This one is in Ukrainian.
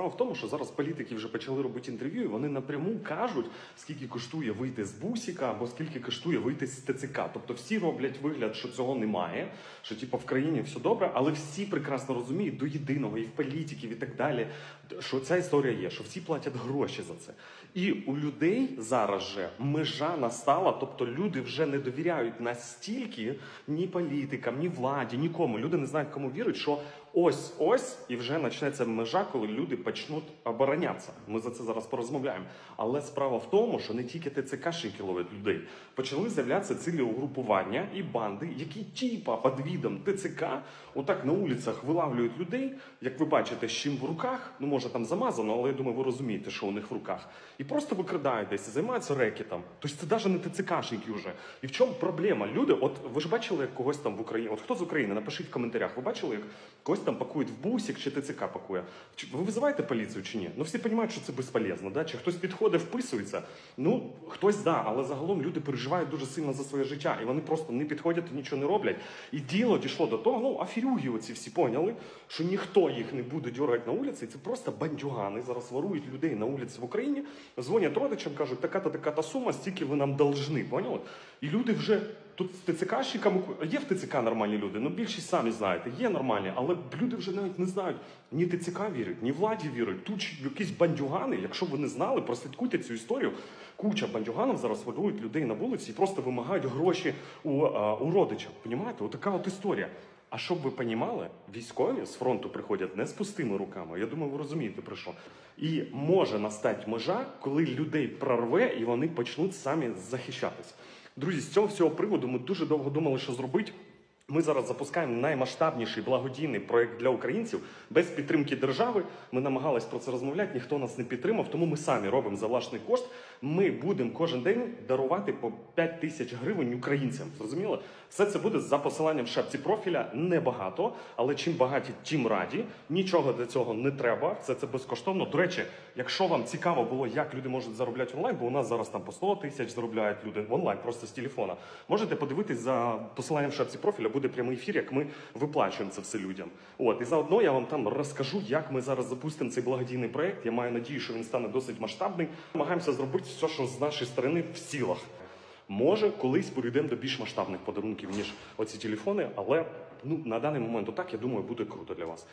Справа в тому, що зараз політики вже почали робити інтерв'ю, і вони напряму кажуть, скільки коштує вийти з бусіка або скільки коштує вийти з ТЦК. Тобто всі роблять вигляд, що цього немає, що типу в країні все добре, але всі прекрасно розуміють до єдиного і в політиків, і так далі, що ця історія є, що всі платять гроші за це. І у людей зараз же межа настала, тобто люди вже не довіряють настільки ні політикам, ні владі, нікому. Люди не знають, кому вірить, що ось ось і вже почнеться межа, коли люди почнуть оборонятися. Ми за це зараз порозмовляємо. Але справа в тому, що не тільки ТЦКшники ловлять людей, почали з'являтися цілі угрупування і банди, які типа під відом ТЦК отак на вулицях вилавлюють людей, як ви бачите, з чим в руках. Ну може там замазано, але я думаю, ви розумієте, що у них в руках, і просто викрадають десь, займаються рекетом. Тобто це навіть не ТЦКшники вже. І в чому проблема? Люди, от ви ж бачили, як когось там в Україні, от хто з України, напишіть в коментарях. Ви бачили, як когось там пакують в бусик чи ТЦК пакує? Ви визиваєте поліцію чи ні? Ну всі розуміють, що це безполезно, да? Чи хтось підходить, вписується? Ну хтось да, але загалом люди переживають дуже сильно за своє життя, і вони просто не підходять і нічого не роблять. І діло дійшло до того, ну аферюги оці всі поняли, що ніхто їх не буде дергати на вулиці. і Це просто бандюгани. Зараз ворують людей на вулиці в Україні, дзвонять родичам, кажуть, така-то така-то сума, стільки ви нам должны, поняли? І люди вже тут з ТЦКщиками є в ТЦК нормальні люди, ну більшість самі знаєте, є нормальні, але люди вже навіть не знають, ні ТЦК вірять, ні владі вірять. Тут якісь бандюгани, якщо ви не знали, прослідкуйте цю історію. Куча бандюганів зараз ворують людей на вулиці і просто вимагають гроші у, а, у родичів. Понімаєте? Отака от історія. А щоб ви понімали, військові з фронту приходять не з пустими руками. Я думаю, ви розумієте про що. І може настати межа, коли людей прорве і вони почнуть самі захищатись. Друзі, з цього всього приводу ми дуже довго думали, що зробити. Ми зараз запускаємо наймасштабніший благодійний проект для українців без підтримки держави. Ми намагались про це розмовляти, ніхто нас не підтримав, тому ми самі робимо за власний кошт. Ми будемо кожен день дарувати по 5 тисяч гривень українцям. Зрозуміло? Все це буде за посиланням в шапці профіля. Небагато, але чим багаті, тим раді. Нічого для цього не треба. Все це безкоштовно. До речі, якщо вам цікаво було, як люди можуть заробляти онлайн, бо у нас зараз там по 100 тисяч заробляють люди онлайн, просто з телефона. Можете подивитись за посиланням в шапці профіля. Буде прямий ефір, як ми виплачуємо це все людям. От і заодно я вам там розкажу, як ми зараз запустимо цей благодійний проект. Я маю надію, що він стане досить масштабний. Намагаємося зробити все, що з нашої сторони в сілах. Може, колись перейдемо до більш масштабних подарунків, ніж оці телефони, але ну на даний момент отак, я думаю, буде круто для вас.